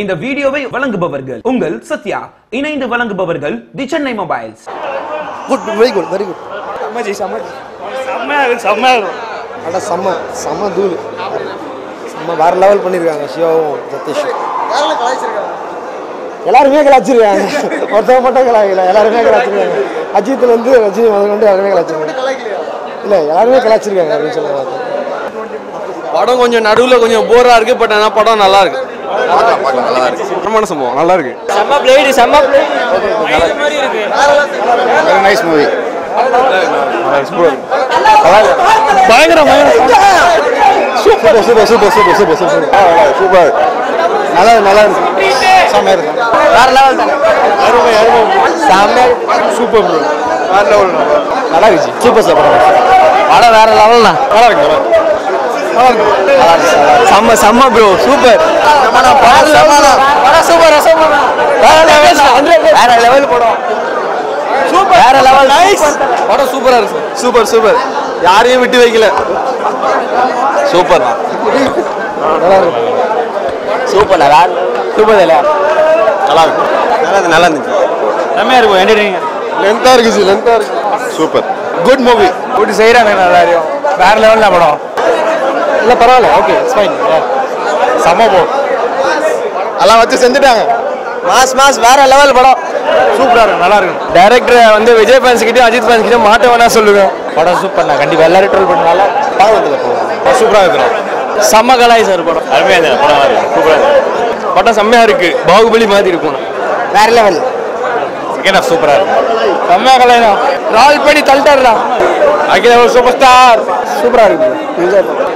இந்த வீடியோவை வழங்குபவர்கள் உங்கள் சத்யா. இணைந்து வழங்குபவர்கள் the Chennai mobiles. Good very good very good செம்மஜி செம்மஜி. செம்மையாக செம்மையாக இருக்கும் அட செம்ம செம்ம தூள். செம்ம வேற லெவல் பண்ணியிருக்காங்க சிவாவும் சதீஷும். எல்லாருமே கலாச்சிருக்காங்க ஒருத்தவங்க மட்டும் கலாய்க்கல எல்லாருமே கலாச்சிருக்காங்க அஜித்ல இருந்து ரஜினி முதல் கொண்டு எல்லாருமே கலாச்சிருக்காங்க இல்லை எல்லாருமே கலாச்சிருக்காங்க அப்படின்னு சொல்ல படம் கொஞ்சம் நடுவில் கொஞ்சம் போரா இருக்கு பட் ஆனால் படம் நல்லா இருக்கு நல்லா இருக்கு. சுத்தமான சம்பவம். நல்லா இருக்கு. செம்ம பிளேடு செம்ம பிளேடு மாதிரி இருக்கு. நைஸ் மூவி பயங்கர பயங்கர. Super super super super super super. Super நல்லா நல்லா இருக்கு. செம்மையா இருக்கு. வேற லெவல் தானே? அருமை அருமை. செம்மையா சூப்பர் ப்ரோ வேற லெவல் நல்லா இருந்துச்சு சூப்பர் சூப்பர். படம் வேற லெவல்ண்ணா இருக்கு நல்லா இருக்கு. செம்ம செம்ம ப்ரோ சூப்பர் சூப்பர் வேற லெவல் படம் சூப்பர் வேற லெவல் நைஸ் படம் சூப்பரா இருக்கு. சூப்பர் சூப்பர் யாரையும் விட்டு வைக்கல. சூப்பர் நல்லா சூப்பர் வேற சூப்பர் இல்ல நல்லா இருக்கு. நல்லா நல்லா இருந்துச்சு. செம்மையா இருக்கும் என்டர்டெய்னிங் லென்த்தா இருக்கு லென்த்தா இருக்கு. சூப்பர் குட் மூவி போட்டு செய்யறாங்க எல்லாரையும். வேற லெவல்ல படம். இல்லை பரவாயில்ல. ஓகே ஃபைன் செம்ம போ எல்லாம் வச்சு செஞ்சுட்டாங்க. மாஸ் மாஸ் வேற லெவல் படம். சூப்பராக இருக்கும் நல்லா இருக்கும் டைரக்டர் வந்து விஜய் ஃபேன்ஸ் கிட்டயும் அஜித் ஃபேன்ஸ் கிட்டயும் மாட்ட வேணா சொல்லுவேன். படம் சூப்பர் நான் கண்டிப்பா எல்லாரும் ட்ரோல் படம் சூப்பராக இருக்கு. செம்ம கலாய் சார் படம். அருமையாக இருந்தது படம் இருக்கும் படம் செம்மையா இருக்குது பாகுபலி மாதிரி இருக்கும். வேற லெவல் ஹாஃப் சூப்பரா இருக்கு செம்ம கலாய் தான் ரால் பண்ணி தள்ளிட்டாருடா. அகில ஒரு சூப்பர் ஸ்டார் சூப்பரா இருக்கு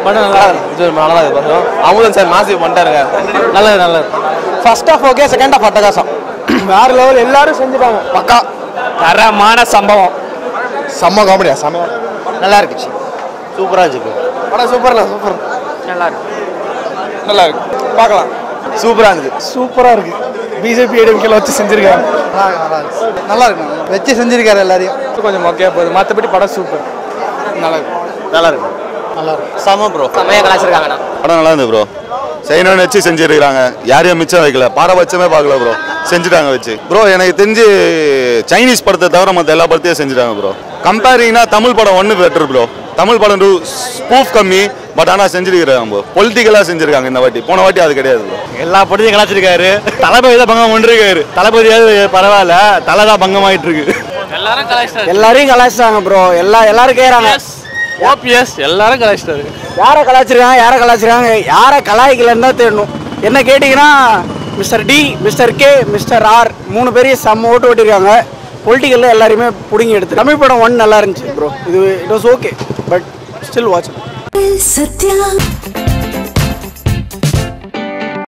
படம் நல்லா இருக்கு. நல்லா இருக்கு படம் அமுதன் சார் மாசி பண்ணிட்டாருங்க. நல்லது நல்லது first half okay second half அட்டகாசம். வேற லெவல் எல்லாரும் செஞ்சுட்டாங்க. பக்கா. தரமான சம்பவம். செம்ம காமெடியா செம்ம நல்லா இருந்துச்சு சூப்பரா இருந்துச்சு படம் சூப்பர்ல சூப்பர். நல்லா இருக்கு. நல்லா இருக்கு. பார்க்கலாம். சூப்பரா இருந்துச்சு. சூப்பரா இருக்கு. பிஜேபி ஏடிஎம்கேல வச்சு செஞ்சிருக்காங்க. நல்லா இருக்கு வச்சு செஞ்சிருக்காரு எல்லாரையும். கொஞ்சம் மொக்கையா போகுது. மற்றபடி படம் சூப்பர் நல்லா இருக்கு. நல்லா இருக்கு. நல்லா இருக்கு. செம ப்ரோ செம்மையா கலாச்சிருக்காங்கண்ணா. படம் நல்லா இருந்து ப்ரோ செய்யணும்னு வச்சு செஞ்சிருக்காங்க யாரையும் மிச்சம் வைக்கல. பாரபட்சமே பார்க்கல ப்ரோ செஞ்சுட்டாங்க வச்சு. ப்ரோ எனக்கு தெரிஞ்சு சைனீஸ் படத்தை தவிர மற்ற எல்லா படத்தையும் செஞ்சுட்டாங்க ப்ரோ கம்பேரிங்னா தமிழ் படம் ஒன்று பெட்டர் ப்ரோ தமிழ் படம் ஸ்பூஃப் கம்மி. பட் ஆனால் செஞ்சிருக்கிறாங்க ப்ரோ பொலிட்டிக்கலாக செஞ்சிருக்காங்க இந்த வாட்டி. போன வாட்டி அது கிடையாது ப்ரோ. எல்லா படத்தையும் கலாச்சிருக்காரு தளபதி தான் பங்கம் பண்ணிருக்காரு தளபதியாவது பரவாயில்ல. தலை தான் பங்கமாயிட்டு இருக்கு எல்லாரும் கலாச்சிட்டாரு எல்லாரையும் கலாச்சிட்டாங்க ப்ரோ. எல்லா எல்லாரும் கேக்குறாங்க. ஓபிஎஸ் எல்லாரும் கலாச்சிட்டாரு யாரை கலாச்சிருக்காங்க யாரை கலாச்சிருக்காங்க யாரை கலாய்க்கலன்னு தான் தேடணும். என்ன கேட்டிங்கன்னா mister T mister K mister R மூணு பேரையும் செம்ம ஓட்டு ஓட்டிருக்காங்க பொலிட்டிக்கலில் எல்லாரையுமே பிடுங்கி எடுத்து தமிழ் படம் ஒன் நல்லா இருந்துச்சு ப்ரோ. இது it was okay but still watch se tient.